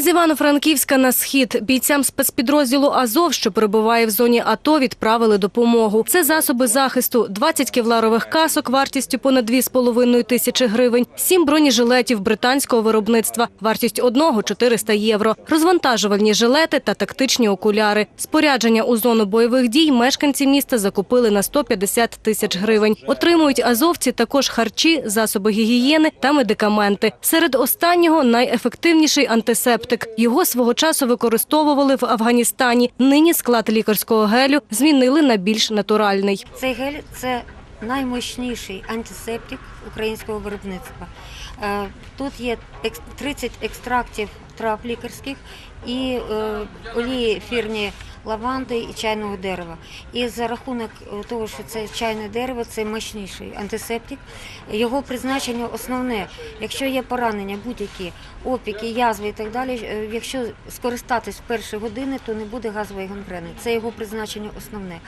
Із Івано-Франківська на схід бійцям спецпідрозділу Азов, що перебуває в зоні АТО, відправили допомогу. Це засоби захисту, 20 кевларових касок вартістю понад 2,5 тисячі гривень, 7 бронежилетів британського виробництва, вартість одного – 400 євро, розвантажувальні жилети та тактичні окуляри. Спорядження у зону бойових дій мешканці міста закупили на 150 тисяч гривень. Отримують азовці також харчі, засоби гігієни та медикаменти. Серед останнього найефективніший антисептик. Його свого часу використовували в Афганістані. Нині склад лікарського гелю змінили на більш натуральний. Цей гель це наймощніший антисептик українського виробництва. Е, Тут є екс- 30 екстрактів трав лікарських і е, олії ефірні лаванди і чайного дерева. І за рахунок е, того, що це чайне дерево, це мощніший антисептик. Його призначення основне, якщо є поранення, будь-які опіки, язви і так далі. е, Якщо скористатись в перші години, то не буде газової гангрени. Це його призначення основне.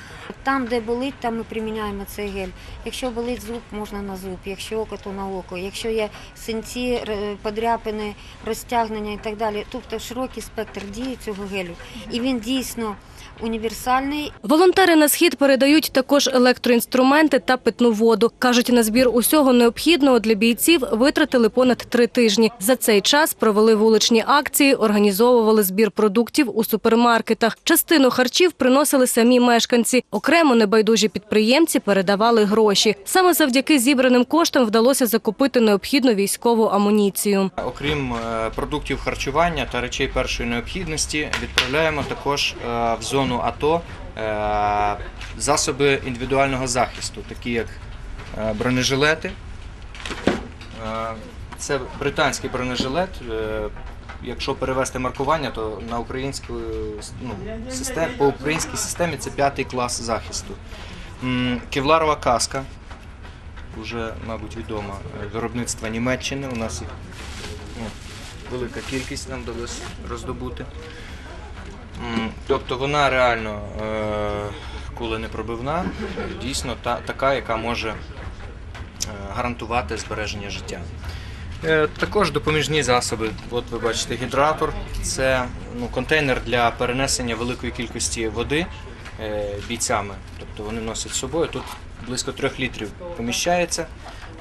Там, де болить, там ми приміняємо цей гель. Якщо болить зуб, можна на зуб, якщо око, то на око. Якщо є синці, подряпини, розтягнення і так далі. Тобто широкий спектр дії цього гелю. І він дійсно універсальний Волонтери на схід передають також електроінструменти та питну воду. Кажуть, на збір усього необхідного для бійців витратили понад три тижні. За цей час провели вуличні акції, організовували збір продуктів у супермаркетах. Частину харчів приносили самі мешканці. Окремо небайдужі підприємці передавали гроші. Саме завдяки зібраним коштам вдалося закупити необхідну військову амуніцію. Окрім е, продуктів харчування та речей першої необхідності, відправляємо також е, в зону АТО е, засоби індивідуального захисту, такі як е, бронежилети. Е, Це британський бронежилет. Якщо перевести маркування, то на українську ну, систем, по українській системі це п'ятий клас захисту. Кевларова каска, вже, мабуть, відома виробництва Німеччини. У нас їх ну, велика кількість нам вдалося роздобути. Тобто вона реально е, куленепробивна, дійсно та, така, яка може е, гарантувати збереження життя. Е, Також допоміжні засоби. От ви бачите гідратор. Це ну, контейнер для перенесення великої кількості води бійцями. Тобто вони носять з собою. Тут близько трьох літрів поміщається.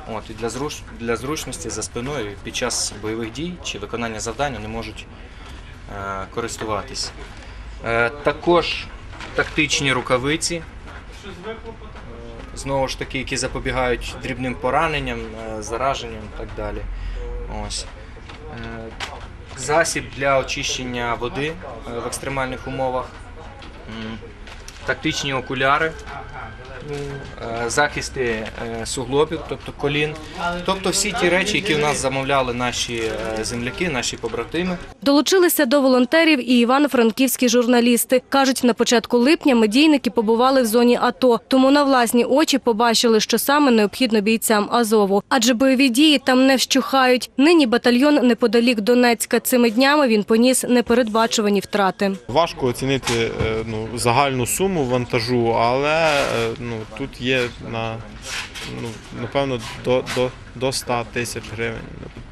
От, і для, зруч, для зручності за спиною під час бойових дій чи виконання завдань вони можуть е, користуватись. Е, також тактичні рукавиці. Знову ж таки, які запобігають дрібним пораненням, е, зараженням і так далі. Ось. Е, Засіб для очищення води в екстремальних умовах. Тактичні окуляри, захисти суглобів, тобто колін. Тобто всі ті речі, які в нас замовляли наші земляки, наші побратими. Долучилися до волонтерів і івано-франківські журналісти. Кажуть, на початку липня медійники побували в зоні АТО, тому на власні очі побачили, що саме необхідно бійцям Азову. Адже бойові дії там не вщухають. Нині батальйон неподалік Донецька. Цими днями він поніс непередбачувані втрати. Важко оцінити е, ну, загальну суму вантажу, але е, ну, тут є на ну, напевно до, до, до 100 тисяч гривень.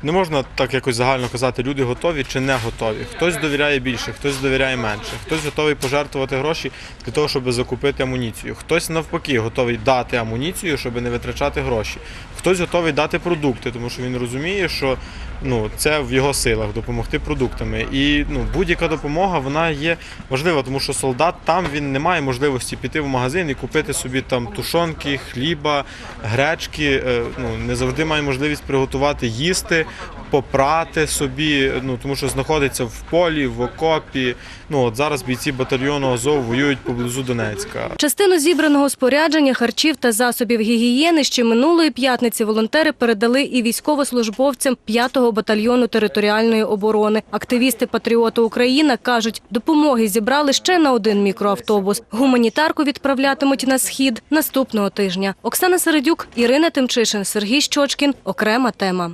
Не можна так якось загально казати, люди готові чи не готові. Хтось довіряє більше, хтось довіряє менше, хтось готовий пожертвувати гроші для того, щоб закупити амуніцію. Хтось навпаки готовий дати амуніцію, щоб не витрачати гроші. Хтось готовий дати продукти, тому що він розуміє, що ну, це в його силах допомогти продуктами. І ну, будь-яка допомога вона є важлива, тому що солдат там він не має можливості піти в магазин і купити собі там тушонки, хліба, гречки. Е, Ну, не завжди має можливість приготувати їсти, попрати собі, ну тому що знаходиться в полі, в окопі. Ну от зараз бійці батальйону Азов воюють поблизу Донецька. Частину зібраного спорядження, харчів та засобів гігієни ще минулої п'ятниці волонтери передали і військовослужбовцям 5-го батальйону територіальної оборони. Активісти Патріоти Україна кажуть, допомоги зібрали ще на один мікроавтобус. Гуманітарку відправлятимуть на схід наступного тижня. Оксана Середюк, Ірина Тимчишин, Сергій Щочкін. Окрема тема.